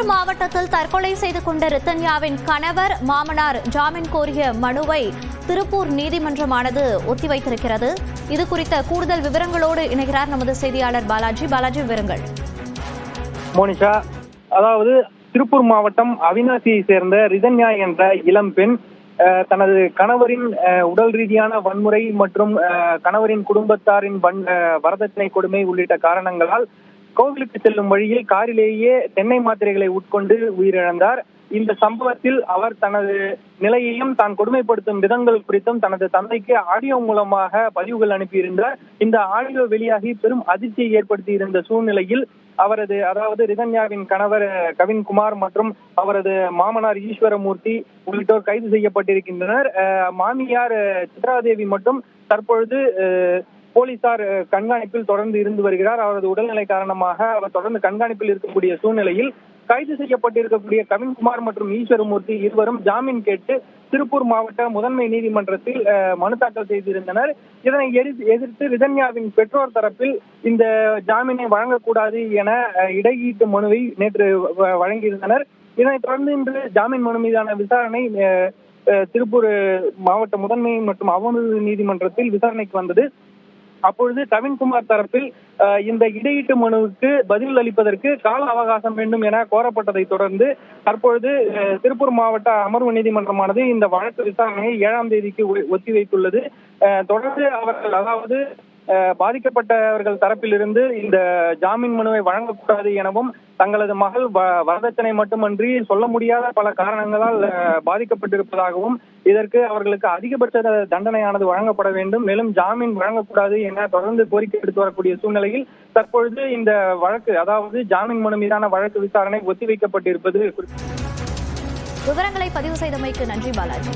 போராட்டத்தில் தற்கொலை செய்து கொண்ட ரித்தன்யாவின் கணவர் மாமனார் ஜாமீன் கோரிய மனுவை திருப்பூர் நீதிமன்றமானது ஒத்திவைத்திருக்கிறது. இது குறித்த கூடுதல் விவரங்களோடு இணைகிறார் நமது செய்தியாளர் பாலாஜி. பாலாஜி விவரங்கள். மோனிஷா அதாவது திருப்பூர் மாவட்டம் அவினாசியை சேர்ந்த ரிதன்யா என்ற இளம்பெண் அஹ், தனது கணவரின் உடல் ரீதியான வன்முறை மற்றும் கணவரின் குடும்பத்தாரின் வன் வரதட்சணை கொடுமை உள்ளிட்ட காரணங்களால் கோவிலுக்கு செல்லும் வழியில் காரிலேயே தென்னை மாத்திரைகளை உட்கொண்டு உயிரிழந்தார். இந்த சம்பவத்தில் அவர் தனது நிலையையும் தான் கொடுமைப்படுத்தும் விதங்கள் குறித்தும் தனது தந்தைக்கு ஆடியோ மூலமாக பதிவுகள் அனுப்பியிருந்தார். இந்த ஆடியோ வெளியாகி பெரும் அதிர்ச்சியை ஏற்படுத்தி இருந்த சூழ்நிலையில் அவரது அதாவது ரிதன்யாவின் கணவர் கவின்குமார் மற்றும் அவரது மாமனார் ஈஸ்வரமூர்த்தி உள்ளிட்டோர் கைது செய்யப்பட்டிருக்கின்றனர். மாமியார் சித்ராதேவி மட்டும் தற்பொழுது போலீசார் கண்காணிப்பில் தொடர்ந்து இருந்து வருகிறார். அவரது உடல்நிலை காரணமாக அவர் தொடர்ந்து கண்காணிப்பில் இருக்கக்கூடிய சூழ்நிலையில் கைது செய்யப்பட்டிருக்கக்கூடிய கவின்குமார் மற்றும் ஈஸ்வரமூர்த்தி இருவரும் ஜாமீன் கேட்டு திருப்பூர் மாவட்ட முதன்மை நீதிமன்றத்தில் மனு தாக்கல் செய்திருந்தனர். இதனை எதிர்த்து ரிதன்யாவின் பெற்றோர் தரப்பில் இந்த ஜாமீனை வழங்கக்கூடாது என இடையீட்டு மனுவை நேற்று வழங்கியிருந்தனர். இதனைத் தொடர்ந்து இன்று ஜாமீன் மனு மீதான விசாரணை அஹ், திருப்பூர் மாவட்ட முதன்மை மற்றும் அவமதிப்பு நீதிமன்றத்தில் விசாரணைக்கு வந்தது. அப்பொழுது கவின்குமார் தரப்பில் அஹ், இந்த இடையீட்டு மனுவுக்கு பதில் அளிப்பதற்கு கால அவகாசம் வேண்டும் என கோரப்பட்டதை தொடர்ந்து தற்பொழுது அஹ், திருப்பூர் மாவட்ட அமர்வு நீதிமன்றமானது இந்த வழக்கு விசாரணையை ஏழாம் தேதிக்கு ஒ- ஒத்திவைத்துள்ளது. அஹ், தொடர்ந்து அவர்கள் அதாவது பாதிக்கப்பட்டவர்கள் தரப்பிலிருந்து இந்த ஜாமீன் மனுவை வழங்கக்கூடாது எனவும் தங்களது மகள் வ- வரதட்சணை மட்டுமன்றி சொல்ல முடியாத பல காரணங்களால் பாதிக்கப்பட்டிருப்பதாகவும் இதற்கு அவர்களுக்கு அதிகபட்ச தண்டனையானது வழங்கப்பட வேண்டும். மேலும் ஜாமீன் வழங்கக்கூடாது என தொடர்ந்து கோரிக்கை எடுத்து வரக்கூடிய சூழ்நிலையில் தற்பொழுது இந்த வழக்கு அதாவது ஜாமீன் மனு மீதான வழக்கு விசாரணை ஒத்திவைக்கப்பட்டிருப்பது விவரங்களை பதிவு செய்தமைக்கு நன்றி பாலாஜி.